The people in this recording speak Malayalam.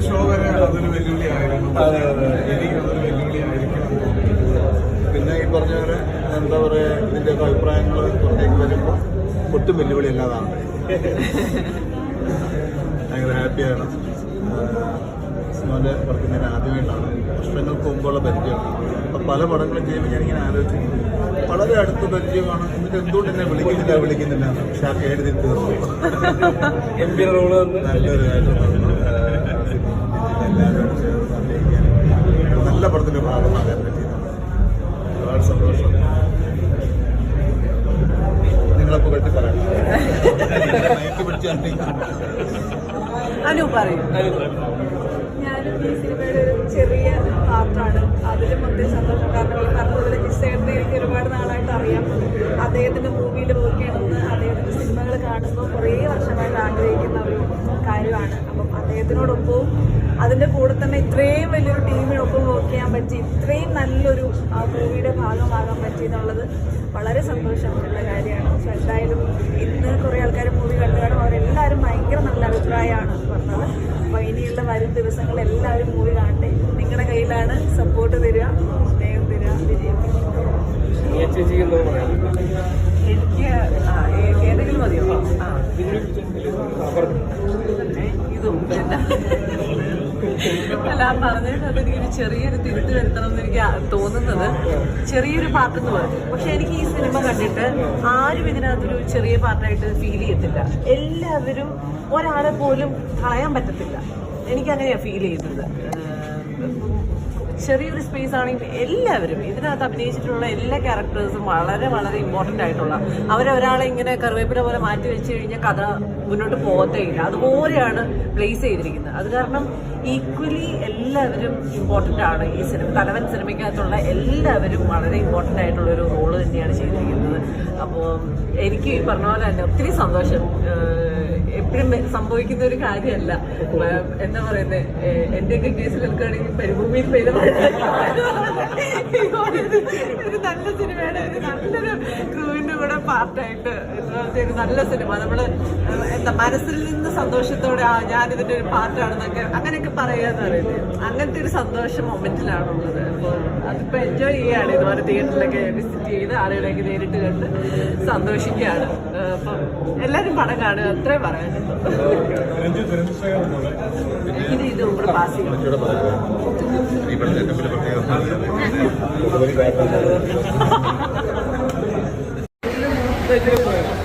ഷോ വരെ അതൊരു വെല്ലുവിളിയായിരുന്നു എനിക്ക് അതൊരു വെല്ലുവിളിയായിരിക്കും പിന്നെ ഈ പറഞ്ഞ പോലെ എന്താ പറയുക ഇതിന്റെ അഭിപ്രായങ്ങൾ പുറത്തേക്ക് വരുമ്പോൾ ഒട്ടും വെല്ലുവിളി അല്ലാതാണ് ഭയങ്കര ഹാപ്പിയാണ് വർക്ക് ഞാൻ ആദ്യമായിട്ടാണ്. വർഷങ്ങൾക്ക് മുമ്പുള്ള പരിചയമാണ് അപ്പം പല പടങ്ങളും ചെയ്യുമ്പോൾ ഞാനിങ്ങനെ ആലോചിച്ചു വളരെ അടുത്ത പരിചയമാണ്. എന്നിട്ട് എന്തുകൊണ്ട് എന്നെ വിളിക്കുന്നില്ല? വിളിക്കുന്നില്ല? എന്ന്. പക്ഷെ ആ എഴുതി തീർന്നു നല്ലൊരു കാര്യം നല്ല പടത്തിന്റെ ഭാഗമാകാൻ പറ്റിയതാണ് ഒരുപാട് സന്തോഷം. നിങ്ങളപ്പോൾ പറയാം. അനു പറയും. ഞാനും ഈ സിനിമയുടെ ഒരു ചെറിയ പാർട്ടാണ് അതിലും ഒത്തിരി സന്തോഷം. കാരണം ഈ പറഞ്ഞതുപോലെ ജിസേട്ടനെ എനിക്ക് ഒരുപാട് നാളായിട്ട് അറിയാം. അദ്ദേഹത്തിന്റെ മൂവിയിൽ വർക്ക് ചെയ്യണമെന്ന് അദ്ദേഹത്തിന്റെ സിനിമകൾ കാണുമ്പോൾ കുറേ വർഷമായിട്ട് ആഗ്രഹിക്കുന്ന ഒരു കാര്യമാണ്. അപ്പം അദ്ദേഹത്തിനോടൊപ്പവും അതിന്റെ കൂടെ തന്നെ ഇത്രയും വലിയൊരു ടീമിനൊപ്പം വർക്ക് ചെയ്യാൻ പറ്റി ഇത്രയും നല്ലൊരു മൂവിയുടെ ഭാഗമാകാൻ പറ്റി എന്നുള്ളത് വളരെ സന്തോഷമുള്ള കാര്യമാണ്. സോ എന്തായാലും ഇന്ന് കുറേ ആൾക്കാർ മൂവി കണ്ടു കാണും അവരെല്ലാവരും ഭയങ്കര നല്ല അഭിപ്രായമാണ് പറഞ്ഞത് അപ്പോൾ വരും എല്ലാവരും മൂവി കാണട്ടെ. നിങ്ങളുടെ കയ്യിലാണ് സപ്പോർട്ട് തരിക സ്നേഹം തരിക എനിക്ക് ഏതെങ്കിലും മതിയോ? ഇതും? അല്ല പറഞ്ഞതിനകത്ത് എനിക്കൊരു ചെറിയൊരു തിരുത്ത് വരുത്തണം എന്ന് എനിക്ക് തോന്നുന്നത്. ചെറിയൊരു പാർട്ട് എന്ന് പറഞ്ഞു. പക്ഷെ എനിക്ക് ഈ സിനിമ കണ്ടിട്ട് ആരും ഇതിനകത്തൊരു ചെറിയ പാട്ടായിട്ട് ഫീൽ ചെയ്യത്തില്ല. എല്ലാവരും ഒരാളെ പോലും കളയാൻ പറ്റത്തില്ല. എനിക്ക് അങ്ങനെയാ ഫീൽ ചെയ്തത് ചെറിയൊരു സ്പേസ് ആണെങ്കിൽ എല്ലാവരും ഇതിനകത്ത് അഭിനയിച്ചിട്ടുള്ള എല്ലാ ക്യാരക്ടേഴ്സും വളരെ വളരെ ഇമ്പോർട്ടന്റ് ആയിട്ടുള്ള അവരൊരാളെ ഇങ്ങനെ കറിവേപ്പില പോലെ മാറ്റി വെച്ച് കഴിഞ്ഞാൽ കഥ മുന്നോട്ട് പോകത്തേ ഇല്ല. അതുപോലെയാണ് പ്ലേസ് ചെയ്തിരിക്കുന്നത്. അത് കാരണം ഈക്വലി എല്ലാവരും ഇമ്പോർട്ടന്റ് ആണ് ഈ സിനിമ തലവൻ സിനിമയ്ക്കകത്തുള്ള എല്ലാവരും വളരെ ഇമ്പോർട്ടന്റ് ആയിട്ടുള്ള ഒരു റോൾ തന്നെയാണ് ചെയ്തിരിക്കുന്നത്. അപ്പോൾ എനിക്ക് ഈ പറഞ്ഞ പോലെ തന്നെ ഒത്തിരി സന്തോഷം. എപ്പോഴും സംഭവിക്കുന്ന ഒരു കാര്യമല്ല. എന്താ പറയുന്നത് എന്റെയൊക്കെ കേസിൽ ആണെങ്കിൽ പരിഭൂമിയിൽ പെയ്ത ഒരു നല്ല സിനിമയുടെ ഒരു നല്ലൊരു ക്രൂവിന്റെ കൂടെ പാർട്ടായിട്ട് ഒരു നല്ല സിനിമ നമ്മൾ എന്താ മനസ്സിൽ നിന്ന് സന്തോഷത്തോടെ ആ ഞാൻ ഇതിന്റെ ഒരു പാർട്ടാണെന്നൊക്കെ അങ്ങനെയൊക്കെ പറയാന്ന് പറയുന്നത് അങ്ങനത്തെ ഒരു സന്തോഷ മൊമെന്റിലാണുള്ളത് അപ്പോൾ അതിപ്പോ എൻജോയ് ചെയ്യാണ്. ഇതുപോലെ തിയേറ്ററിലൊക്കെ വിസിറ്റ് ചെയ്ത് ആളുകളെയൊക്കെ നേരിട്ട് കണ്ട് സന്തോഷിക്കുകയാണ് അപ്പം എല്ലാവരും പടം കാണുക അത്രേ പറയാനുള്ളൂ ഇത് ഇത് ഇവിടെ പാസ് പ്രത്യേകത